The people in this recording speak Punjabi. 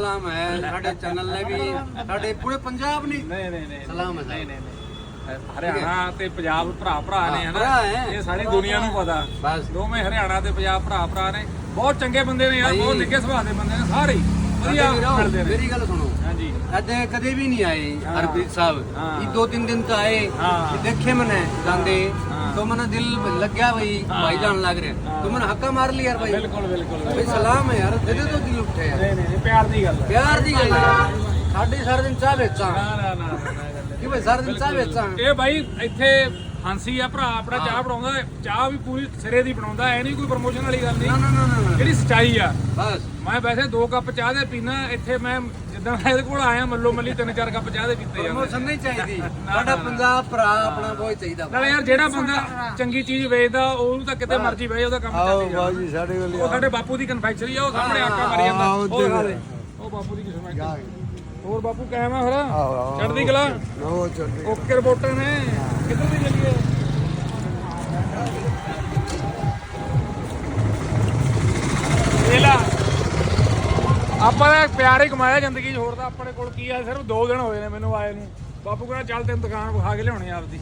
ਸਲਾਮ ਹੈ ਸਾਡੇ ਚੈਨਲ ਨੇ ਵੀ ਸਾਡੇ ਪੂਰੇ ਪੰਜਾਬ ਨਹੀਂ ਨਹੀਂ ਨਹੀਂ ਨਹੀਂ ਸਲਾਮ ਹੈ ਨਹੀਂ ਨਹੀਂ ਹਰਿਆਣਾ ਤੇ ਪੰਜਾਬ ਭਰਾ ਭਰਾ ਨੇ ਹਨਾ? ਇਹ ਸਾਰੀ ਦੁਨੀਆ ਨੂੰ ਪਤਾ। ਬਸ। ਦੋਵੇਂ ਹਰਿਆਣਾ ਤੇ ਪੰਜਾਬ ਭਰਾ ਭਰਾ ਨੇ। ਬਹੁਤ ਚੰਗੇ ਬੰਦੇ ਨੇ ਯਾਰ ਬਹੁਤ ਨਿੱਕੇ ਸੁਭਾਅ ਦੇ ਬੰਦੇ ਨੇ ਸਾਰੇ ਵਧੀਆ ਮੇਰੀ ਗੱਲ ਸੁਣੋ ਹਾਂਜੀ। ਇੱਥੇ ਕਦੇ ਵੀ ਨਹੀਂ ਆਏ ਹਰਪ੍ਰੀਤ ਸਾਹਿਬ। ਇਹ ਦੋ ਤਿੰਨ ਦਿਨ ਤਾਂ ਆਏ। ਦੇਖੇ ਮਨੇ ਜਾਂਦੇ। तो मना ਦਿਲ ਲੱਗਿਆ ਬਈ भाई ਜਾਣ ਲੱਗ ਰਿਹਾ रहे तो ਹੱਕਾ ਮਾਰ ਲਈ लिया यार ਬਿਲਕੁਲ ਬਿਲਕੁਲ ਭਾਈ ਸਲਾਮ ਹੈ ਯਾਰ ਜਿਹਦੇ ਤੋਂ ਦਿਲ ਉੱਠਿਆ ਨਹੀਂ ਨਹੀਂ ਨਹੀਂ, ਪਿਆਰ ਦੀ ਗੱਲ ਹੈ ਪਿਆਰ ਦੀ ਗੱਲ ਹੈ ਸਾਡੀ ਸਾਰਾ ਦਿਨ ਚਾਹ ਵੇਚਾਂ ਨਾ ਨਾ ਨਾ, ਕਿ ਭਾਈ ਸਾਰਾ ਚਾਹ ਵੇਚਾਂ ਇਹ ਭਾਈ ਇੱਥੇ ਹਾਂਸੀ ਆ ਭਰਾ ਆਪਣਾ ਚਾਹ ਬਣਾਉਂਦਾ ਚਾਹ ਵੀ ਪੂਰੀ ਸਿਰੇ ਦੀ ਬਣਾਉਂਦਾ ਐ ਨਹੀਂ ਕੋਈ ਪ੍ਰੋਮੋਸ਼ਨ ਵਾਲੀ ਗੱਲ ਨਹੀਂ। ਜਿਹੜੀ ਸਚਾਈ ਆ। ਬਸ। ਮੈਂ ਵੈਸੇ ਦੋ ਕੱਪ ਚਾਹ ਦੇ ਪੀਣਾ ਇੱਥੇ ਮੈਂ ਜਿੱਦਾਂ ਇਹਦੇ ਕੋਲ ਆਇਆ ਮੱਲੋ ਮੱਲੀ ਤਿੰਨ ਚਾਰ ਕੱਪ ਚਾਹ ਦੇ ਪੀਤੇ ਜਾਂਦੇ ਪ੍ਰੋਮੋਸ਼ਨ ਨਹੀਂ ਚਾਹੀਦੀ। ਸਾਡਾ ਪੰਜਾਬ ਭਰਾ ਆਪਣਾ ਬਹੁਤ ਚਾਹੀਦਾ। ਨਾਲ ਯਾਰ ਜਿਹੜਾ ਬੰਦਾ ਚੰਗੀ ਚੀਜ਼ ਵੇਚਦਾ ਉਹਨੂੰ ਤਾਂ ਕਿਤੇ ਮਰਜ਼ੀ ਵੇਚ ਉਹਦਾ ਕੰਮ ਚੱਲ ਆਓ ਬਾਜੀ ਸਾਡੇ ਕੋਲ ਉਹ ਸਾਡੇ ਬਾਪੂ ਦੀ ਕਨਫੈਕਚਰੀ ਆ ਉਹ ਸਾਹਮਣੇ ਆਟਾ ਮਾਰੀ ਜਾਂਦਾ। ਉਹ ਬਾਪੂ ਦੀ ਕਿਸਮ ਹੈ ਹੋਰ ਬਾਪੂ ਕਾਇਮ ਆ ਚੜਦੀ ਕਲਾ? ਓਕੇ ਰਿਪੋਰਟਰ ਨੇ। ਕਿੱਧਰ ਦੀ ਚੱਲੀਏ ਆਪਾਂ ਦਾ ਪਿਆਰ ਹੀ ਕਮਾਇਆ ਜ਼ਿੰਦਗੀ 'ਚ। ਹੋਰ ਤਾਂ ਆਪਣੇ ਕੋਲ ਕੀ ਆ? ਸਿਰਫ 2 ਦਿਨ ਹੋਏ ਨੇ ਮੈਨੂੰ ਆਏ ਨੂੰ। ਬਾਪੂ ਕਹਿੰਦਾ, ਚੱਲ ਤੈਨੂੰ ਦੁਕਾਨ ਵਿਖਾ ਕੇ ਲਿਆਉਣੀ ਆਪਦੀ।